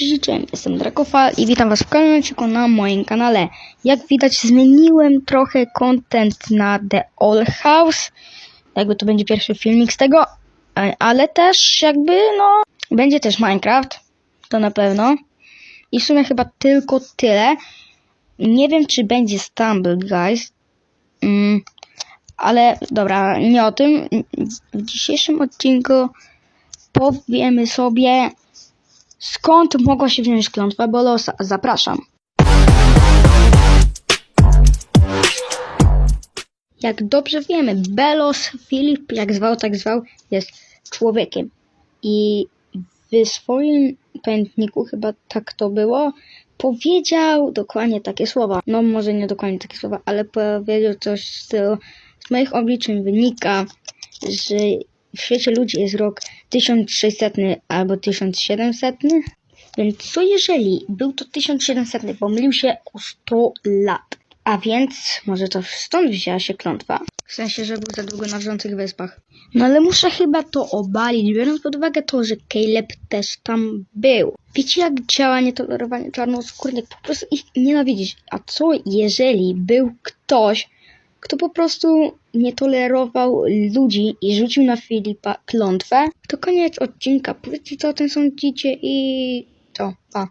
Życzę, jestem Drakofal i witam was w kolejnym odcinku na moim kanale. Jak widać zmieniłem trochę content na The All House. Jakby to będzie pierwszy filmik z tego, e, ale też jakby no będzie też Minecraft, to na pewno. I w sumie chyba tylko tyle. Nie wiem czy będzie Stumble Guys, mm, ale dobra, nie o tym. W dzisiejszym odcinku powiemy sobie Skąd mogła się wziąć klątwa Bolosa? Zapraszam. Jak dobrze wiemy, Belos Filip, jak zwał, tak zwał, jest człowiekiem. I w swoim pamiętniku, chyba tak to było, powiedział dokładnie takie słowa. No może nie dokładnie takie słowa, ale powiedział coś stylu z moich obliczeń wynika, że w świecie ludzi jest rok 1600 albo 1700. Więc co jeżeli był to 1700, pomylił się o 100 lat? A więc może to stąd wzięła się klątwa? W sensie, że był za długo na wrzących wyspach. No ale muszę chyba to obalić, biorąc pod uwagę to, że Caleb też tam był. Wiecie jak działa nietolerowanie czarnoskórnych? Po prostu ich nienawidzić. A co jeżeli był ktoś, kto po prostu nie tolerował ludzi i rzucił na Filipa klątwę? To koniec odcinka. Powiedzcie co o tym sądzicie i to. Pa.